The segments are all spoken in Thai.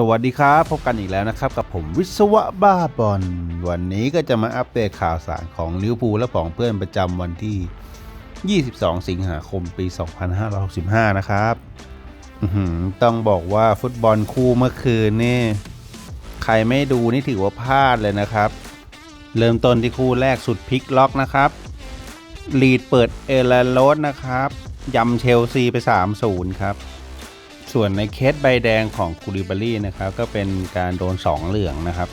สวัสดีครับ พบกันอีกแล้วนะครับ กับผมวิศวะบ้าบอลวันนี้ก็จะมาอัปเดตข่าวสารของลิเวอร์พูลและของเพื่อนประจำวันที่ 22 สิงหาคมปี 2565 นะครับต้องบอกว่าฟุตบอลคู่เมื่อคืนนี่ใครไม่ดูนี่ถือว่าพลาดเลยนะครับ เริ่มต้นที่คู่แรกสุดพลิกล็อกนะครับลีดเปิดเอลาโรสนะครับยำเชลซีไป 3-0 ครับ ส่วนในเคสใบแดงของคูริบารี่นะครับก็เป็นการโดน 2 เหลืองนะครับ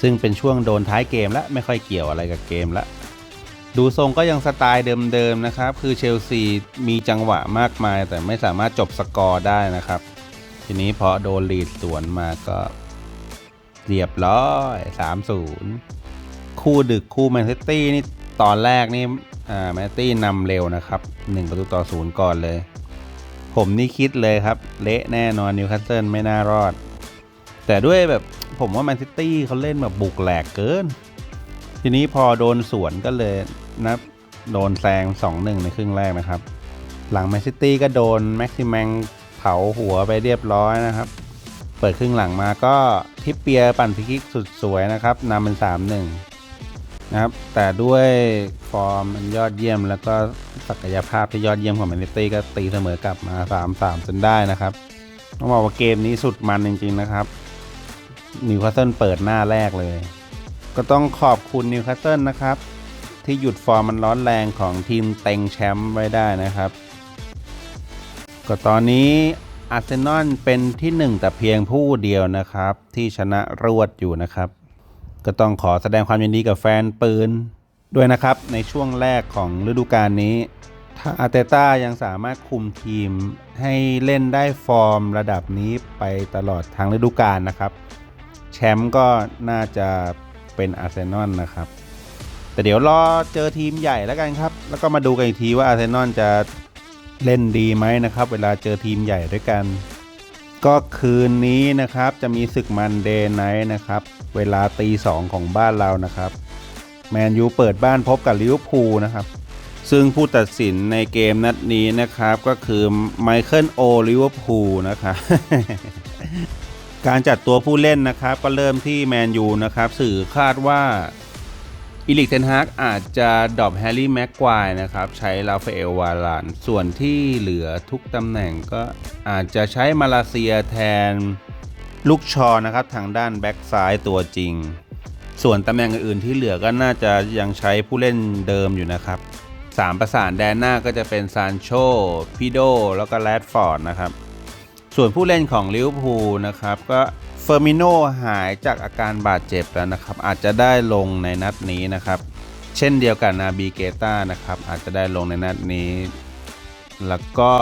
ซึ่งเป็นช่วงโดนท้ายเกมและไม่ค่อยเกี่ยวอะไรกับเกมละดูทรงก็ยังสไตล์เดิมๆนะครับ คือเชลซีมีจังหวะมากมาย แต่ไม่สามารถจบสกอร์ได้นะครับ ทีนี้พอโดนลีดสวนมาก็เรียบร้อย3-0 คู่ดึกคู่แมนซิตี้นี่ตอนแรกนี่แมนซิตี้นำเร็วนะครับ1ประตูต่อศูนย์ก่อนเลย ผมนี่คิดเลยครับ เละแน่นอนนิวคาสเซิลไม่น่ารอด แต่ด้วยแบบผมว่าแมนซิตี้เขาเล่นแบบบุกแหลกเกิน ทีนี้พอโดนสวนก็เลยนับโดนแซง 2-1 ในครึ่งแรกนะครับ หลังแมนซิตี้ก็โดนแม็กซิแมงเผาหัวไปเรียบร้อยนะครับ เปิดครึ่งหลังมาก็ทิปเปียปั่นพิกิกสุดสวยนะครับนำเป็น 3-1 นะครับ แต่ด้วยฟอร์มอันยอดเยี่ยมแล้วก็ ศักยภาพที่ยอดเยี่ยมของแมนซิตี้ก็ตีเสมอกลับมา3-3จนได้นะครับ ต้องบอกว่าเกมนี้สุดมันจริง ๆ นะครับนิวคาสเซิลเปิดหน้าแรกเลย ก็ต้องขอบคุณนิวคาสเซิลนะครับ ที่หยุดฟอร์มมันร้อนแรงของทีมเต็งแชมป์ไว้ได้นะครับ ก็ตอนนี้อาร์เซนอลเป็นที่ 1 แต่เพียงผู้เดียวนะครับ ที่ชนะรวดอยู่นะครับ ก็ต้องขอแสดงความยินดีกับแฟนปืนด้วยนะครับในช่วงแรกของฤดูกาลนี้ ถ้าอาเตต้ายังสามารถคุมทีมให้เล่นได้ฟอร์มระดับนี้ไปตลอดทั้งฤดูกาลนะครับ แชมป์ก็น่าจะเป็นอาร์เซนอลนะครับ แต่เดี๋ยวรอเจอทีมใหญ่แล้วกันครับ แล้วก็มาดูกันอีกทีว่าอาร์เซนอลจะเล่นดีไหมนะครับ เวลาเจอทีมใหญ่ด้วยกัน ก็คืนนี้นะครับจะมีศึกมันเดย์ไนท์นะครับ เวลาตีสองของบ้านเรานะครับ แมนยูเปิดบ้านพบกับลิเวอร์พูลนะครับ ซึ่งผู้ตัดสินในเกมนัดนี้นะครับก็คือไมเคิลโอลิเวอร์พูลนะครับการจัดตัวผู้เล่นนะครับ ก็เริ่มที่แมนยูนะครับ สื่อคาดว่าอีลิกเทนฮากอาจจะดรอปแฮร์รี่แม็กควายนะครับ ใช้ลาฟาเอลวาลาน ส่วนที่เหลือทุกตำแหน่งก็อาจจะใช้มาลาเซียแทนลูกชอนะครับ ทางด้านแบ็กซ้ายตัวจริง ส่วนตำแหน่งอื่นๆที่เหลือก็น่าจะยังใช้ผู้เล่นเดิมอยู่นะครับ สามประสานแดนหน้าก็จะเป็นซานโชพิโด แล้วก็แรดฟอร์ดนะครับ ส่วนผู้เล่นของลิเวอร์พูลนะครับ ก็เฟอร์มิโนหายจากอาการบาดเจ็บแล้วนะครับ อาจจะได้ลงในนัดนี้นะครับ เช่นเดียวกับนาบีเกต้านะครับ อาจจะได้ลงในนัดนี้ แล้วก็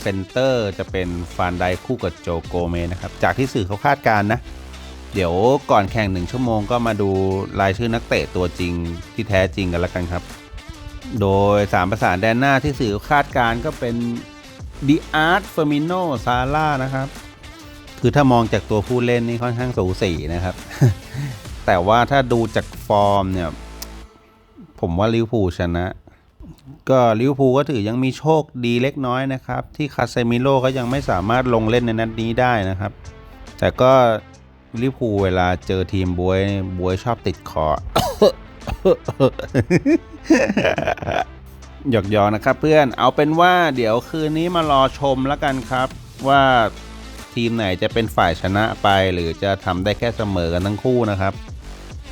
เซนเตอร์จะเป็นฟานไดคู่กับโจโกเมนะครับ จากที่สื่อเขาคาดการณ์นะเดี๋ยวก่อนแข่งหนึ่งชั่วโมงก็มาดูรายชื่อนักเตะตัวจริงที่แท้จริงกันแล้วกันครับ โดยสามประสานแดนหน้าที่สื่อคาดการก็เป็นดิอาร์ตเฟอร์มิโนซาร่านะครับ คือถ้ามองจากตัวผู้เล่นนี่ค่อนข้างสูสีนะครับ แต่ว่าถ้าดูจากฟอร์มเนี่ย ผมว่าลิวพูชนะ ก็ลิวพูก็ถือยังมีโชคดีเล็กน้อยนะครับ ที่คาเซมิโร่เขายังไม่สามารถลงเล่นในนัดนี้ได้นะครับ แต่ก็ลิวพูเวลาเจอทีมบวยบวยชอบติดคอ หยอกๆนะครับเพื่อนเอาเป็นว่าเดี๋ยวคืนนี้มารอชมแล้วกันครับ ว่าทีมไหนจะเป็นฝ่ายชนะไปหรือจะทำได้แค่เสมอกันทั้งคู่นะครับ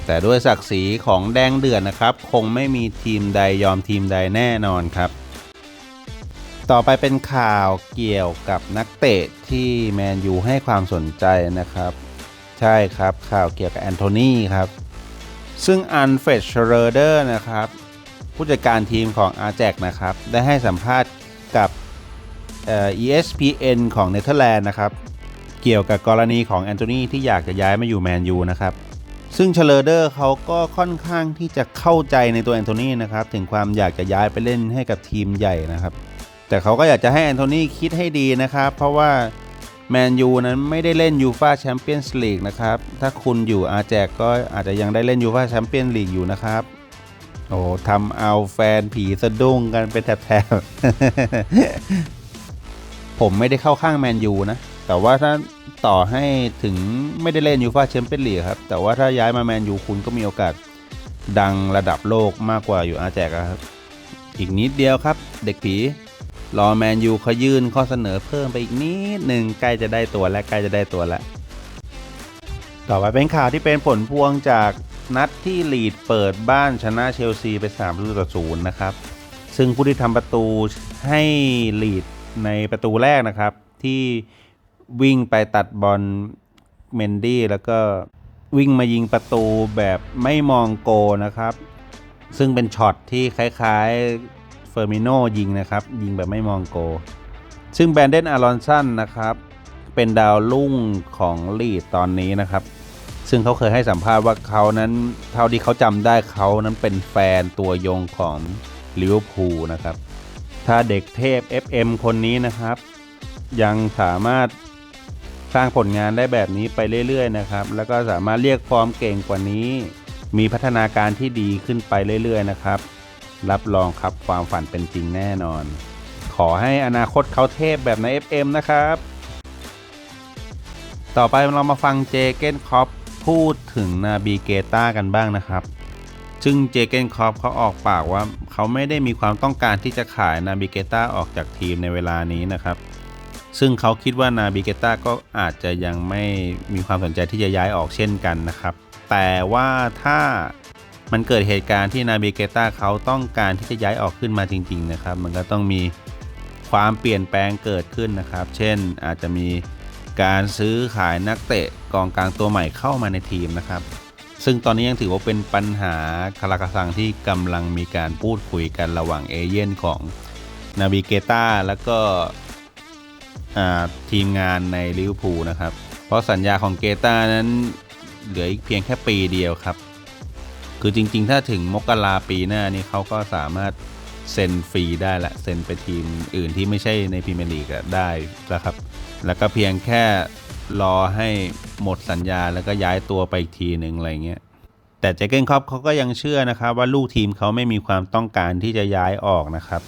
แต่ด้วยศักดิ์ศรีของแดงเดือดนะครับ คงไม่มีทีมใดยอมทีมใดแน่นอนครับ ต่อไปเป็นข่าวเกี่ยวกับนักเตะที่แมนยูให้ความสนใจนะครับ ใช่ครับข่าวเกี่ยวกับแอนโทนีครับ ซึ่งอันเฟรดเชเรเดอร์นะครับ ผู้จัดการทีมของอาแจกนะครับ ได้ให้สัมภาษณ์กับเอ่อ ESPN ของเนเธอร์แลนด์นะครับ เกี่ยวกับกรณีของแอนโทนีที่อยากจะย้ายมาอยู่แมนยูนะครับ ซึ่งเชเลเดอร์เขาก็ค่อนข้างที่จะเข้าใจในตัวแอนโทนีนะครับ ถึงความอยากจะย้ายไปเล่นให้กับทีมใหญ่นะครับ แต่เขาก็อยากจะให้แอนโทนีคิดให้ดีนะครับ เพราะว่า แมนยูนั้นไม่ได้เล่นยูฟาแชมเปี้ยนส์ลีกนะครับ ถ้าคุณอยู่อาแจกก็อาจจะยังได้เล่นยูฟาแชมเปี้ยนส์ลีกอยู่นะครับ โอ้ทำเอาแฟนผีสะดุ้งกันเป็นแถบๆ ผมไม่ได้เข้าข้างแมนยูนะ แต่ว่าถ้าต่อให้ถึงไม่ได้เล่นยูฟาแชมเปี้ยนส์ลีกครับ แต่ว่าถ้าย้ายมาแมนยูคุณก็มีโอกาสดังระดับโลกมากกว่าอยู่อาแจกครับ อีกนิดเดียวครับ เด็กผี รอแมนยูเขายื่นข้อเสนอเพิ่มไปอีกนิดหนึ่งใกล้จะได้ตัวและใกล้จะได้ตัวแล้ว ต่อไปเป็นข่าวที่เป็นผลพวงจากนัดที่ลีดเปิดบ้านชนะเชลซีไป3ประตูต่อศูนย์นะครับ ซึ่งผู้ที่ทำประตูให้ลีดในประตูแรกนะครับ ที่วิ่งไปตัดบอลเมนดี้แล้วก็วิ่งมายิงประตูแบบไม่มองโกนะครับ ซึ่งเป็นช็อตที่คล้ายๆ อร์มิโนยิงนะครับ ยิงแบบไม่มองโก ซึ่งแบรนเดนอารอนสันนะครับ เป็นดาวรุ่งของลีดตอนนี้นะครับ ซึ่งเขาเคยให้สัมภาษณ์ว่าเขานั้นเท่าที่เขาจำได้เขานั้นเป็นแฟนตัวยงของลิเวอร์พูลนะครับ ถ้าเด็กเทพ FM คนนี้นะครับ ยังสามารถสร้างผลงานได้แบบนี้ไปเรื่อยๆนะครับ แล้วก็สามารถเรียกฟอร์มเก่งกว่านี้ มีพัฒนาการที่ดีขึ้นไปเรื่อยๆนะครับ รับรองครับความฝันเป็นจริงแน่นอน ขอให้อนาคตเขาเทพแบบใน FM นะครับ ต่อไปเรามาฟังเจเกนคอปพูดถึงนาบีเกต้ากันบ้างนะครับ ซึ่งเจเกนคอปเขาออกปากว่าเขาไม่ได้มีความต้องการที่จะขายนาบิเกต้าออกจากทีมในเวลานี้นะครับ ซึ่งเขาคิดว่านาบิเกต้าก็อาจจะยังไม่มีความสนใจที่จะย้ายออกเช่นกันนะครับ แต่ว่าถ้า มันเกิดเหตุการณ์ที่นาบิเกต้าเขาต้องการที่จะย้ายออกขึ้นมาจริง ๆ นะครับ มันก็ต้องมีความเปลี่ยนแปลงเกิดขึ้นนะครับ เช่นอาจจะมีการซื้อขายนักเตะกองกลางตัวใหม่เข้ามาในทีมนะครับ ซึ่งตอนนี้ยังถือว่าเป็นปัญหาคาราคาซังที่กำลังมีการพูดคุยกันระหว่างเอเย่นของนาบิเกต้าแล้วก็ทีมงานในลิเวอร์พูลนะครับ เพราะสัญญาของเกต้านั้นเหลืออีกเพียงแค่ปีเดียวครับ คือจริงๆ ถ้าถึงมกราปีหน้านี้เขาก็สามารถเซ็นฟรีได้ละเซ็นไปทีมอื่นที่ไม่ใช่ในพรีเมียร์ลีกได้แล้วครับ แล้วก็เพียงแค่รอให้หมดสัญญาแล้วก็ย้ายตัวไปอีกทีหนึ่งอะไรเงี้ยแต่เจเกนครอปเขาก็ยังเชื่อนะครับว่าลูกทีมเขาไม่มีความต้องการที่จะย้ายออกนะครับ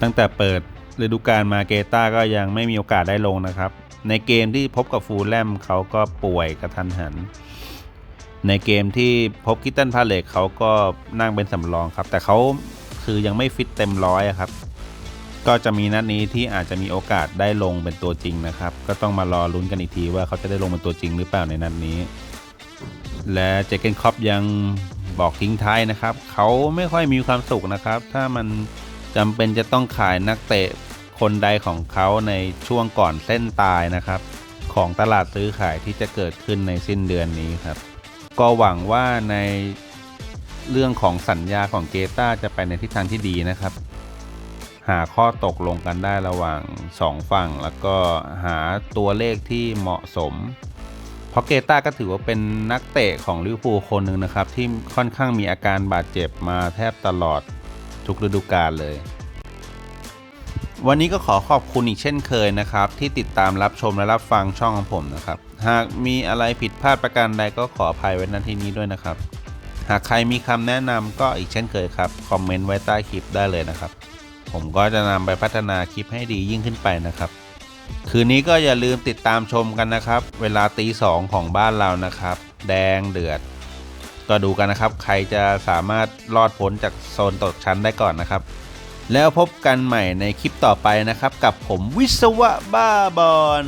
ตั้งแต่เปิดฤดูกาลมาเกต้าก็ยังไม่มีโอกาสได้ลงนะครับ ในเกมที่พบกับฟูลแลมเขาก็ป่วยกระทันหัน ในเกมที่พบกิตตันพาเลกเขาก็นั่งเป็นสำรองครับ แต่เขาคือยังไม่ฟิตเต็มร้อยครับ ก็จะมีนัดนี้ที่อาจจะมีโอกาสได้ลงเป็นตัวจริงนะครับ ก็ต้องมารอลุ้นกันอีกทีว่าเขาจะได้ลงเป็นตัวจริงหรือเปล่าในนัดนี้ และเจเกนคอปยังบอกทิ้งท้ายนะครับ เขาไม่ค่อยมีความสุขนะครับ ถ้ามันจำเป็นจะต้องขายนักเตะคนใดของเขาในช่วงก่อนเส้นตายนะครับ ของตลาดซื้อขายที่จะเกิดขึ้นในสิ้นเดือนนี้ครับ ก็หวังว่าในเรื่องของสัญญาของเกต้าจะไปในทิศทางที่ดีนะครับ หาข้อตกลงกันได้ระหว่าง 2 ฝั่ง แล้วก็หาตัวเลขที่เหมาะสม เพราะเกต้าก็ถือว่าเป็นนักเตะของลิเวอร์พูลคนหนึ่งนะครับ ที่ค่อนข้างมีอาการบาดเจ็บมาแทบตลอดทุกฤดูกาลเลย วันนี้ก็ขอขอบคุณอีกเช่นเคยนะครับ ที่ติดตามรับชมและรับฟังช่องของผมนะครับ หากมีอะไรผิดพลาดประการใดก็ขออภัยไว้ณที่นี้ด้วยนะครับ หากใครมีคำแนะนำก็อีกเช่นเคยครับคอมเมนต์ไว้ใต้คลิปได้เลยนะครับ ผมก็จะนำไปพัฒนาคลิปให้ดียิ่งขึ้นไปนะครับ คืนนี้ก็อย่าลืมติดตามชมกันนะครับ เวลาตีสองของบ้านเรานะครับ แดงเดือดก็ดูกันนะครับ ใครจะสามารถรอดพ้นจากโซนตกชั้นได้ก่อนนะครับ แล้วพบกันใหม่ในคลิปต่อไปนะครับ กับผมวิศวะบ้าบอล